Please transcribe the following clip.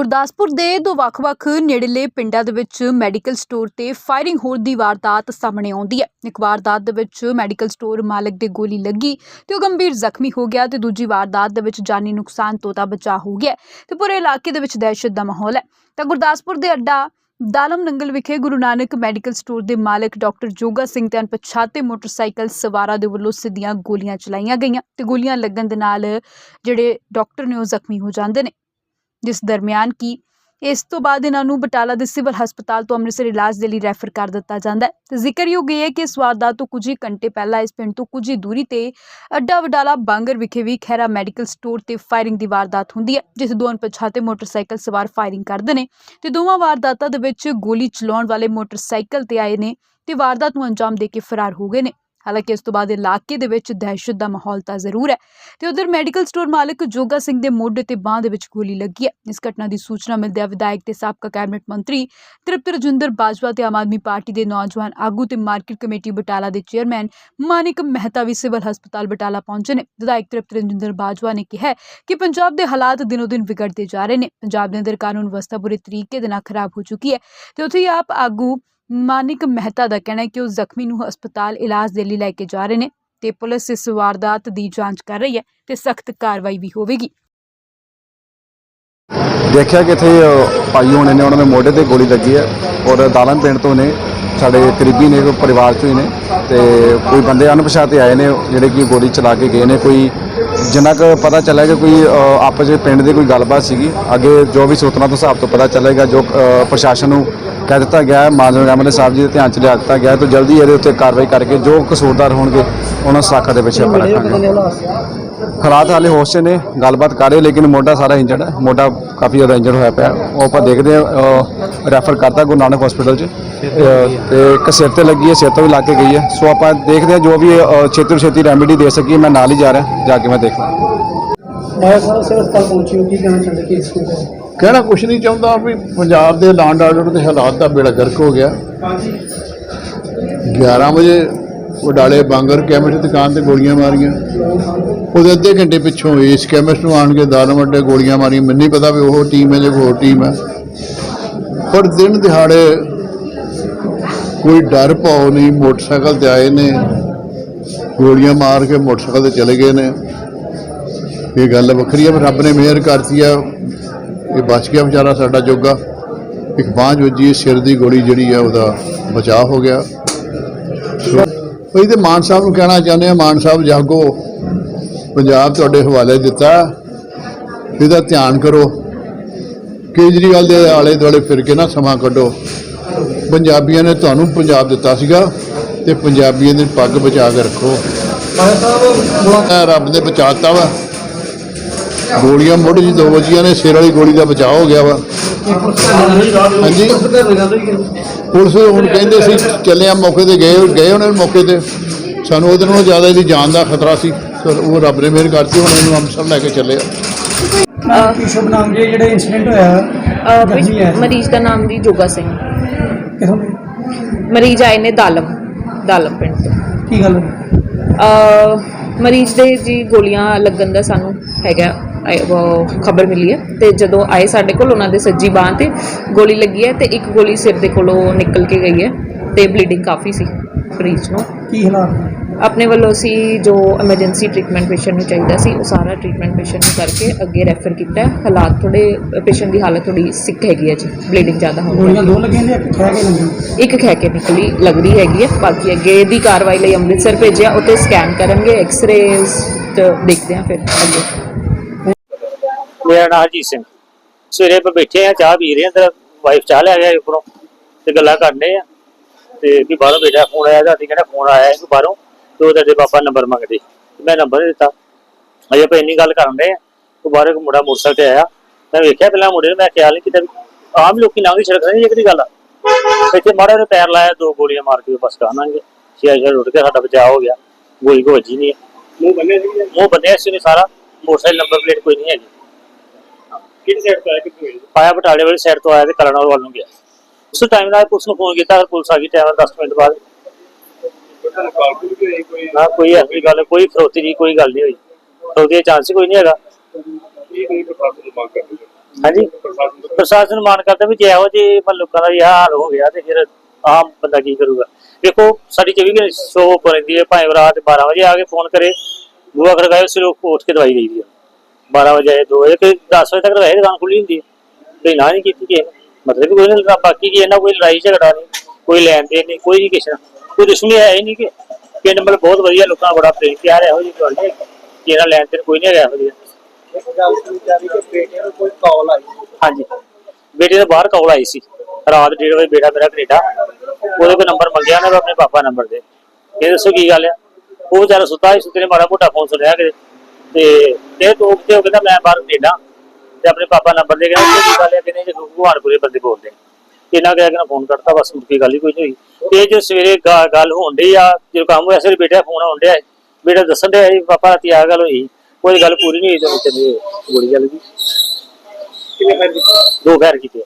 ਗੁਰਦਾਸਪੁਰ ਦੇ ਦੋ ਵੱਖ-ਵੱਖ ਨੇੜਲੇ ਪਿੰਡਾਂ ਦੇ ਵਿੱਚ ਮੈਡੀਕਲ ਸਟੋਰ ਤੇ ਫਾਇਰਿੰਗ ਹੋਣ ਦੀ ਵਾਰਦਾਤ ਸਾਹਮਣੇ ਆਉਂਦੀ ਹੈ। ਇੱਕ ਵਾਰਦਾਤ ਦੇ ਵਿੱਚ ਮੈਡੀਕਲ ਸਟੋਰ ਮਾਲਕ ਦੇ ਗੋਲੀ ਲੱਗੀ ਤੇ ਉਹ ਗੰਭੀਰ ਜ਼ਖਮੀ ਹੋ ਗਿਆ ਤੇ ਦੂਜੀ ਵਾਰਦਾਤ ਦੇ ਵਿੱਚ ਜਾਨੀ ਨੁਕਸਾਨ ਤੋਂ ਤਾਂ ਬਚਾ ਹੋ ਗਿਆ ਤੇ ਪੂਰੇ ਇਲਾਕੇ ਦੇ ਵਿੱਚ ਦਹਿਸ਼ਤ ਦਾ ਮਾਹੌਲ ਹੈ। ਤਾਂ ਗੁਰਦਾਸਪੁਰ ਦੇ ਅੱਡਾ ਦਾਲਮ ਨੰਗਲ ਵਿਖੇ ਗੁਰੂ ਨਾਨਕ ਮੈਡੀਕਲ ਸਟੋਰ ਦੇ ਮਾਲਕ ਡਾਕਟਰ ਜੋਗਾ ਸਿੰਘ ਤੇ ਅਣਪਛਾਤੇ ਮੋਟਰਸਾਈਕਲ ਸਵਾਰਾਂ ਦੇ ਵੱਲੋਂ ਸਿੱਧੀਆਂ ਗੋਲੀਆਂ ਚਲਾਈਆਂ ਗਈਆਂ ਤੇ ਗੋਲੀਆਂ ਲੱਗਣ ਦੇ ਨਾਲ ਜਿਹੜੇ ਡਾਕਟਰ ਨੇ ਉਹ ਜ਼ਖਮੀ ਹੋ ਜਾਂਦੇ ਨੇ। ਜਿਸ ਦਰਮਿਆਨ ਕੀ ਇਸ ਤੋਂ ਬਾਅਦ ਇਹਨਾਂ ਨੂੰ ਬਟਾਲਾ ਦੇ ਸਿਵਲ ਹਸਪਤਾਲ ਤੋਂ ਅੰਮ੍ਰਿਤਸਰ ਇਲਾਜ ਦੇ ਲਈ ਰੈਫਰ ਕਰ ਦਿੱਤਾ ਜਾਂਦਾ ਹੈ। ਤੇ ਜ਼ਿਕਰਯੋਗ ਇਹ ਹੈ ਕਿ ਇਸ ਵਾਰਦਾਤ ਤੋਂ ਕੁਝ ਹੀ ਘੰਟੇ ਪਹਿਲਾਂ ਇਸ ਪਿੰਡ ਤੋਂ ਕੁਝ ਹੀ ਦੂਰੀ ਤੇ ਅੱਡਾ ਵਡਾਲਾ ਬਾਂਗਰ ਵਿਖੇ ਵੀ ਖੈਰਾ ਮੈਡੀਕਲ ਸਟੋਰ ਤੇ ਫਾਇਰਿੰਗ ਦੀ ਵਾਰਦਾਤ ਹੁੰਦੀ ਹੈ, ਜਿਸ ਦੋ ਅਣਪਛਾਤੇ ਮੋਟਰਸਾਈਕਲ ਸਵਾਰ ਫਾਇਰਿੰਗ ਕਰਦੇ ਨੇ ਤੇ ਦੋਵਾਂ ਵਾਰਦਾਤਾਂ ਦੇ ਵਿੱਚ ਗੋਲੀ ਚਲਾਉਣ ਵਾਲੇ ਮੋਟਰਸਾਈਕਲ ਤੇ ਆਏ ਨੇ ਤੇ ਵਾਰਦਾਤ ਨੂੰ ਅੰਜਾਮ ਦੇ ਕੇ ਫਰਾਰ ਹੋ ਗਏ ਨੇ। ਹਾਲਾਂਕਿ ਇਸ ਤੋਂ ਬਾਅਦ ਇਲਾਕੇ ਦੇ ਵਿੱਚ ਦਹਿਸ਼ਤ ਦਾ ਮਾਹੌਲ ਤਾਂ ਜ਼ਰੂਰ ਹੈ। ਤੇ ਉਧਰ ਮੈਡੀਕਲ ਸਟੋਰ ਮਾਲਕ ਜੋਗਾ ਸਿੰਘ ਦੇ ਮੋਢੇ ਤੇ ਬਾਹ ਦੇ ਵਿੱਚ ਗੋਲੀ ਲੱਗੀ ਹੈ। ਇਸ ਘਟਨਾ ਦੀ ਸੂਚਨਾ ਮਿਲਦਿਆਂ ਵਿਧਾਇਕ ਤੇ ਸਾਬਕਾ ਕੈਬਨਿਟ ਮੰਤਰੀ ਤ੍ਰਿਪਤ ਰਜਿੰਦਰ ਬਾਜਵਾ ਤੇ ਆਮ ਆਦਮੀ ਪਾਰਟੀ ਦੇ ਨੌਜਵਾਨ ਆਗੂ ਤੇ ਮਾਰਕੀਟ ਕਮੇਟੀ ਬਟਾਲਾ ਦੇ ਚੇਅਰਮੈਨ ਮਾਨਿਕ ਮਹਿਤਾ ਵੀ ਸਿਵਲ ਹਸਪਤਾਲ ਬਟਾਲਾ ਪਹੁੰਚੇ ਨੇ। ਵਿਧਾਇਕ ਤ੍ਰਿਪਤ ਰਜਿੰਦਰ ਬਾਜਵਾ ਨੇ ਕਿਹਾ ਕਿ ਪੰਜਾਬ ਦੇ ਹਾਲਾਤ ਦਿਨੋ ਦਿਨ ਵਿਗੜਦੇ ਜਾ ਰਹੇ ਨੇ। ਪੰਜਾਬ ਦੇ ਅੰਦਰ ਕਾਨੂੰਨ ਵਿਵਸਥਾ ਬੁਰੇ ਤਰੀਕੇ ਦੇ ਨਾਲ ਖਰਾਬ ਹੋ ਚੁੱਕੀ ਹੈ। ਤੇ ਉੱਥੇ ਹੀ ਆਪ ਆਗੂ ਮਾਨਿਕ ਮਹਿਤਾ ਦਾ ਕਹਿਣਾ ਹੈ ਕਿ ਉਹ ਜ਼ਖਮੀ ਨੂੰ ਹਸਪਤਾਲ ਇਲਾਜ ਦੇ ਲਈ ਲੈ ਕੇ ਜਾ ਰਹੇ ਨੇ ਤੇ ਪੁਲਿਸ ਇਸ ਵਾਰਦਾਤ ਦੀ ਜਾਂਚ ਕਰ ਰਹੀ ਹੈ ਤੇ ਸਖਤ ਕਾਰਵਾਈ ਵੀ ਹੋਵੇਗੀ। ਦੇਖਿਆ ਕਿ ਇੱਥੇ ਭਾਈ ਹੋਣੇ ਨੇ ਉਹਨਾਂ ਦੇ ਮੋਢੇ ਤੇ ਗੋਲੀ ਲੱਗੀ ਹੈ ਔਰ ਦਾਲਨ ਪਿੰਡ ਤੋਂ ਨੇ, ਸਾਡੇ ਕਰੀਬੀ ਨੇ ਕੋਈ ਪਰਿਵਾਰ ਚੋਂ ਹੀ ਨੇ ਤੇ ਕੋਈ ਬੰਦੇ ਅਣਪਛਾਤੇ ਆਏ ਨੇ, ਜਿਹੜੇ ਕਿ ਗੋਲੀ ਚਲਾ ਕੇ ਗਏ ਨੇ, ਕੋਈ ਜਿੰਨਾ ਕੁ ਪਤਾ ਚੱਲਿਆ ਕਿ ਕੋਈ ਆਪਸ ਵਿੱਚ ਪਿੰਡ ਦੀ ਕੋਈ ਗੱਲਬਾਤ ਸੀਗੀ, ਅੱਗੇ ਜੋ ਵੀ ਸੂਤਰਾਂ ਤੋਂ ਹਿਸਾਬ ਤੋਂ ਪਤਾ ਚੱਲੇਗਾ ਜੋ ਪ੍ਰਸ਼ਾਸਨ ਨੂੰ ਕਹਿ ਦਿੱਤਾ ਗਿਆ ਹੈ ਮਾਨਯੋਗ ਐਮਐਲਏ ਸਾਹਿਬ ਜੀ ਦੇ ਧਿਆਨ ਚ ਲਿਆ ਦਿੱਤਾ ਗਿਆ ਹੈ ਤਾਂ ਜਲਦੀ ਇਹਦੇ ਉੱਤੇ ਕਾਰਵਾਈ ਕਰਕੇ ਜੋ ਕਸੂਰਦਾਰ ਹੋਣਗੇ ਉਹਨਾਂ ਸਾਖਾ ਦੇ ਪਿੱਛੇ ਆਪਾਂ ਰੱਖਾਂਗੇ। ਹਾਲਾਤ ਹਾਲੇ ਹੋਸ਼ 'ਚ ਨੇ ਗੱਲਬਾਤ ਕਰ ਰਹੇ ਲੇਕਿਨ ਮੋਢਾ ਸਾਰਾ ਇੰਜਰਡ ਹੈ ਮੋਢਾ ਕਾਫੀ ਜ਼ਿਆਦਾ ਇੰਜਰਡ ਹੋਇਆ ਪਿਆ। ਉਹ ਆਪਾਂ ਦੇਖਦੇ ਹਾਂ ਰੈਫਰ ਕਰਤਾ ਗੁਰੂ ਨਾਨਕ ਹਸਪੀਟਲ 'ਚ। ਅਹ, ਤੇ ਇੱਕ ਸਿਰ ਤੇ ਲੱਗੀ ਹੈ ਸਿਰ ਤੋਂ ਵੀ ਲੱਗ ਕੇ ਗਈ ਹੈ। ਸੋ ਆਪਾਂ ਦੇਖਦੇ ਹਾਂ ਜੋ ਵੀ ਛੇਤੀ ਤੋਂ ਛੇਤੀ ਰੈਮੇਡੀ ਦੇ ਸਕੀਏ ਮੈਂ ਨਾਲ ਹੀ ਜਾ ਰਿਹਾ ਜਾ ਕੇ ਮੈਂ ਦੇਖਦਾ। ਮੈਂ ਸਾਰਾ ਸਿਵਲ ਹਸਪਤਾਲ ਪਹੁੰਚੀ ਹਾਂ ਕੀ ਕਹਿਣਾ ਚਾਹੁੰਦੇ ਕਿ ਇਸ ਨੂੰ ਕਹਿਣਾ ਕੁਛ ਨਹੀਂ ਚਾਹੁੰਦਾ ਵੀ ਪੰਜਾਬ ਦੇ ਲਾਂਡ ਆਰਡਰ ਦੇ ਹਾਲਾਤ ਦਾ ਬੇੜਾ ਗਰਕ ਹੋ ਗਿਆ। 11 ਵਜੇ ਵਡਾਲੇ ਬਾਂਗਰ ਕੈਮਿਸਟ ਦੁਕਾਨ ਤੇ ਗੋਲੀਆਂ ਮਾਰੀਆਂ। ਉਹਦੇ ਅੱਧੇ ਘੰਟੇ ਪਿੱਛੋਂ ਇਸ ਕੈਮਿਸਟ ਨੂੰ ਆਣ ਕੇ ਦਾਰੂ ਅੱਡੇ ਗੋਲੀਆਂ ਮਾਰੀਆਂ। ਮੈਨੂੰ ਨਹੀਂ ਪਤਾ ਵੀ ਉਹ ਟੀਮ ਹੈ ਜਾਂ ਹੋਰ ਟੀਮ ਹੈ। ਪਰ ਦਿਨ ਦਿਹਾੜੇ ਕੋਈ ਡਰ ਪਾਉ ਨਹੀਂ, ਮੋਟਰਸਾਈਕਲ ਤੇ ਆਏ ਨੇ। ਗੋਲੀਆਂ ਮਾਰ ਕੇ ਮੋਟਰਸਾਈਕਲ ਤੇ ਚਲੇ ਗਏ ਨੇ। ਇਹ ਗੱਲ ਵੱਖਰੀ ਹੈ, ਪਰ ਰੱਬ ਨੇ ਮਿਹਰ ਕਰਤੀ ਆ ਇਹ ਬਚ ਗਿਆ ਵਿਚਾਰਾ ਸਾਡਾ ਜੋਗਾ। ਇੱਕ ਬਾਂਝ ਵੱਜੀ ਸਿਰ ਦੀ ਗੋਲੀ ਜਿਹੜੀ ਆ ਉਹਦਾ ਬਚਾਅ ਹੋ ਗਿਆ। ਇਹਦੇ ਮਾਨ ਸਾਹਿਬ ਨੂੰ ਕਹਿਣਾ ਚਾਹੁੰਦੇ ਆ ਮਾਨ ਸਾਹਿਬ ਜਾਗੋ। ਪੰਜਾਬ ਤੁਹਾਡੇ ਹਵਾਲੇ ਦਿੱਤਾ। ਇਹਦਾ ਧਿਆਨ ਕਰੋ। ਕੇਜਰੀਵਾਲ ਦੇ ਆਲੇ ਦੁਆਲੇ ਫਿਰ ਕੇ ਨਾ ਸਮਾਂ ਕੱਢੋ। ਪੰਜਾਬੀਆਂ ਨੇ ਤੁਹਾਨੂੰ ਪੰਜਾਬ ਦਿੱਤਾ ਸੀਗਾ ਤੇ ਪੰਜਾਬੀਆਂ ਦੀ ਪੱਗ ਬਚਾ ਕੇ ਰੱਖੋ। ਸਾਹਿਬ ਰੱਬ ਨੇ ਬਚਾਤਾ ਵਾ। ਗੋਲੀਆਂ ਮੋਢੇ 'ਚ ਦੋ ਵੱਜੀਆਂ ਨੇ ਸਿਰ ਵਾਲੀ ਗੋਲੀ ਦਾ ਬਚਾਅ ਹੋ ਗਿਆ ਵਾ। ਹਾਂਜੀ। ਪੁਲਿਸ ਹੁਣ ਕਹਿੰਦੇ ਸੀ ਚੱਲੇ ਆ ਮੌਕੇ ਤੇ ਗਏ ਗਏ ਉਹਨਾਂ ਮੌਕੇ ਤੇ। ਸਾਨੂੰ ਉਹਦੇ ਨਾਲੋਂ ਜ਼ਿਆਦਾ ਇਹਦੀ ਜਾਨ ਦਾ ਖਤਰਾ ਸੀ। ਉਹ ਰੱਬ ਨੇ ਮਿਹਰ ਕਰਤੀ ਹੁਣ ਇਹਨੂੰ ਅੰਮ੍ਰਿਤਸਰ ਲੈ ਕੇ ਚੱਲੇ ਆ। ਕੀ ਸ਼ੁਭ ਨਾਮ ਜੀ ਜਿਹੜਾ ਇਨਸੀਡੈਂਟ ਹੋਇਆ ਅਹ ਜ਼ਖਮੀ ਹੈ। ਵਿੱਚ ਮਰੀਜ਼ ਦਾ ਨਾਮ ਜੀ ਜੋਗਾ ਸਿੰਘ। ਕਿਥੋਂ? ਮਰੀਜ਼ ਆਏ ਨੇ ਦਾਲਮ ਦਾਲਮ ਪਿੰਡ ਤੋਂ। ਕੀ ਗੱਲ ਅਹ ਮਰੀਜ਼ ਦੇ ਜੀ ਗੋਲੀਆਂ ਲੱਗਣ ਦਾ ਸਾਨੂੰ ਹੈਗਾ ਖਬਰ ਮਿਲੀ ਹੈ। ਤੇ ਜਦੋਂ ਆਏ ਸਾਡੇ ਕੋਲ ਉਹਨਾਂ ਦੇ ਸੱਜੀ ਬਾਹ ਤੇ ਗੋਲੀ ਲੱਗੀ ਹੈ ਤੇ ਇੱਕ ਗੋਲੀ ਸਿਰ ਦੇ ਕੋਲੋਂ ਨਿਕਲ ਕੇ ਗਈ ਹੈ ਤੇ ਬਲੀਡਿੰਗ ਕਾਫੀ ਸੀ ਮਰੀਜ਼ ਨੂੰ। ਕੀ ਹਾਲਾਤ? ਆਪਣੇ ਵੱਲੋਂ ਅਸੀਂ ਜੋ ਐਮਰਜੈਂਸੀ ਟ੍ਰੀਟਮੈਂਟ ਪੇਸ਼ੈਂਟ ਨੂੰ ਚਾਹੀਦਾ ਸੀ ਉਹ ਸਾਰਾ ਟ੍ਰੀਟਮੈਂਟ ਪੇਸ਼ੈਂਟ ਨੂੰ ਕਰਕੇ ਅੱਗੇ ਰੈਫਰ ਕੀਤਾ ਹੈ। ਹਾਲਾਤ ਥੋੜੇ ਪੇਸ਼ੈਂਟ ਦੀ ਹਾਲਤ ਥੋੜੀ ਸਿੱਕ ਹੈਗੀ ਹੈ ਜੀ ਬਲੀਡਿੰਗ ਜ਼ਿਆਦਾ ਗੋਲੀਆਂ ਕਰਕੇ। ਦੋ ਲੱਗੀਆਂ ਨੇ ਇੱਕ ਖਹਿ ਕੇ ਲੱਗੀ ਇੱਕ ਖਹਿ ਕੇ ਨਿਕਲੀ ਲੱਗਦੀ ਹੈਗੀ ਹੈ। ਬਾਕੀ ਅੱਗੇ ਦੀ ਕਾਰਵਾਈ ਲਈ ਅੰਮ੍ਰਿਤਸਰ ਭੇਜਿਆ ਉੱਥੇ ਸਕੈਨ ਕਰਨਗੇ ਐਕਸ-ਰੇਜ਼ ਤੇ ਦੇਖਦੇ ਹਾਂ ਫਿਰ ਅੱਗੇ। ਮੇਰਾ ਨਾਮ ਹਰਜੀਤ ਸਿੰਘ। ਸਵੇਰੇ ਆਪਾਂ ਬੈਠੇ ਆ ਚਾਹ ਪੀ ਰਹੇ ਆ ਤੇ ਵਾਈਫ ਚਾਹ ਲੈ ਗਿਆ ਉੱਪਰੋਂ ਤੇ ਗੱਲਾਂ ਕਰਨੇ ਆ। ਤੇ ਵੀ ਬਾਹਰੋਂ ਬੇਟਾ ਫੋਨ ਆਇਆ ਤਾਂ ਅਸੀਂ ਕਹਿੰਦਾ ਫੋਨ ਆਇਆ ਹੈ ਬਾਹਰੋਂ ਤੇ ਉਹਦੇ ਦੇ ਪਾਪਾ ਨੰਬਰ ਮੰਗਦੇ। ਮੈਂ ਨੰਬਰ ਦਿੱਤਾ। ਅਜੇ ਆਪਾਂ ਇੰਨੀ ਗੱਲ ਕਰਨ ਦੇ ਆ ਉਹ ਬਾਹਰੋਂ ਇੱਕ ਮੁੰਡਾ ਮੋਟਰਸਾਈਕਲ ਤੇ ਆਇਆ। ਮੈਂ ਵੇਖਿਆ ਪਹਿਲਾਂ ਮੁੰਡੇ ਨੂੰ ਮੈਂ ਖਿਆਲ ਨਹੀਂ ਕੀਤਾ ਆਮ ਲੋਕੀ ਲੰਘ ਸੜਕ ਨਹੀਂ ਇਹ ਕਿਹੜੀ ਗੱਲ। ਆ ਇੱਥੇ ਮਾੜਾ ਜਿਹਾ ਪੈਰ ਲਾਇਆ ਦੋ ਗੋਲੀਆਂ ਮਾਰ ਕੇ ਬਸ ਕਹਾਂਗੇ ਛੇ ਛੇ ਉੱਡ ਕੇ ਸਾਡਾ ਬਚਾਅ ਹੋ ਗਿਆ। ਗੋਲੀ ਕੋ ਵੱਜੀ ਨਹੀਂ ਮੂੰਹ ਬੰਨੇ ਸੀ ਮੂੰਹ ਬੰਨਿਆ ਸੀ ਸਾਰਾ। ਮੋਟਰਸਾਈਕਲ ਨੰਬਰ ਪਲੇਟ ਕੋਈ ਨਹੀਂ ਹੈਗੀ। ਕਿਹੜੀ ਸਾਈਡ ਤੋਂ ਆਇਆ ਕਿੱਥੇ ਆਇਆ? ਬਟਾਲੇ ਵਾਲੀ ਸਾਈਡ ਤੋਂ ਆਇਆ ਤੇ ਕਰਨਾਲ ਵੱਲ ਨੂੰ ਗਿਆ। ਉਸ ਟਾਈਮ ਨਾਲ ਪੁਲਿਸ ਨੂੰ ਫੋਨ ਕੀਤਾ ਪੁਲਿਸ ਆ ਗਈ ਟਾਈਮ 10 ਮਿੰਟ ਬਾਅਦ। ਨਾ ਕੋਈ ਐਸੀ ਗੱਲ ਕੋਈ ਫਰੋਤੀ ਦੀ ਕੋਈ ਗੱਲ ਨਹੀਂ ਹੋਈ। ਫਰੋਤੀ ਦਾ ਚਾਂਸ ਹੀ ਕੋਈ ਨਹੀਂ ਹੈਗਾ। ਹਾਂਜੀ। ਪ੍ਰਸ਼ਾਸਨ ਨੂੰ? ਮਾਨ ਕਰਦਾ ਵੀ ਜੇ ਇਹੋ ਜਿਹੇ ਮਤਲਬ ਲੋਕਾਂ ਦਾ ਵੀ ਆਹ ਹਾਲ ਹੋ ਗਿਆ ਤੇ ਫਿਰ ਆਮ ਬੰਦਾ ਕੀ ਕਰੂਗਾ। ਦੇਖੋ ਸਾਡੀ 24 ਘੰਟੇ ਸ਼ੋ ਰਹਿੰਦੀ ਹੈ ਭਾਵੇਂ ਰਾਤ 12 ਵਜੇ ਆ ਕੇ ਫੋਨ ਕਰੇ ਬੂਆ ਖੜਕਾਏ ਲੋਕ ਉੱਠ ਕੇ ਦਵਾਈ ਦੇਈਦੀ ਹੈ। 12 ਵਜੇ 2 ਵਜੇ ਕਿ 10 ਵਜੇ ਤੱਕ ਵੈਸੇ ਦੁਕਾਨ ਖੁੱਲੀ ਹੁੰਦੀ ਹੈ। ਤੇ ਨਾ ਨਹੀਂ ਕੀਤੀ ਨੇ ਮਤਲਬ ਕਿ ਕੋਈ ਨਹੀਂ ਬਾਕੀ ਕੀ ਇਹਨਾਂ ਕੋਈ ਲੜਾਈ ਝਗੜਾ ਨਹੀਂ ਕੋਈ ਲੈਣ ਦੇਣ ਨਹੀਂ ਕੋਈ ਨਹੀਂ ਕਿਸੇ ਕੋਈ ਦੁਸ਼ਮਣੀ ਹੈ ਹੀ ਨਹੀਂ ਕਿ ਪਿੰਡ ਮਤਲਬ ਬਹੁਤ ਵਧੀਆ ਲੋਕਾਂ ਦਾ ਬੜਾ ਪ੍ਰੇਮ ਪਿਆਰ ਹੈ ਜਿਹੀ ਗੱਲ ਨਹੀਂ ਕਿ ਇਹਨਾਂ ਲੈਣ ਦੇਣ ਕੋਈ ਨਹੀਂ ਜਾ ਰਹੀ ਕਿ ਨੂੰ ਕੋਈ ਆਈ। ਹਾਂਜੀ। ਬੇਟੇ ਦੇ ਬਾਹਰ ਕਾਲ ਆਈ ਸੀ। ਰਾਤ 1:30 ਵਜੇ ਬੇਟਾ ਮੇਰਾ ਕੈਨੇਡਾ ਉਹਦੇ ਕੋਲ ਨੰਬਰ ਮੰਗਿਆ ਨਾ ਆਪਣੇ ਪਾਪਾ ਨੰਬਰ ਦੇ। ਇਹ ਦੱਸੋ ਕੀ ਗੱਲ ਆ? ਉਹ ਵਿਚਾਰਾ ਸੁੱਤਾ ਸੀ ਸੁੱਤੇ ਨੇ ਮਾੜਾ ਮੋਟਾ ਫੋਨ ਸੁਣਿਆ ਕਿਤੇ। ਤੇ ਇਹ ਤੋਂ ਉੱਤੇ ਹੋ ਕਹਿੰਦਾ ਮੈਂ ਬਾਹਰ ਕੈਨੇਡਾ ਤੇ ਆਪਣੇ ਪਾਪਾ ਨੰਬਰ ਦੇ ਕਹਿੰਦਾ ਕੀ ਗੱਲ ਆ ਕਿਨੇ ਜੇ ਭਗਵਾਨਪੁਰੇ ਬੰਦੇ ਬੋਲਦੇ ਇਹਨਾਂ ਕਹਿਆ ਕਿ ਫੋਨ ਕਰਤਾ ਬਸ ਮੁੜ ਕੇ ਗੱਲ ਹੀ ਕੋਈ ਨਹੀਂ ਹੋਈ। ਤੇ ਜੋ ਸਵੇਰੇ ਗੱਲ ਹੋਣ ਡਈ ਆ ਜਦੋਂ ਕੰਮ ਹੋਇਆ ਸਿਰ ਬੇਟਾ ਫੋਨ ਆਉਣ ਡਿਆ। ਬੇਟਾ ਦੱਸਣ ਡਿਆ ਪਾਪਾ ਰਾਤੀ ਆ ਗੱਲ ਹੋਈ ਕੋਈ ਗੱਲ ਪੂਰੀ ਨਹੀਂ ਹੋਈ ਤੇ ਵਿੱਚ ਗੋਲੀ ਚੱਲ ਗਈ। ਫੈਰ ਦੋ ਘਰ ਕੀਤੇ।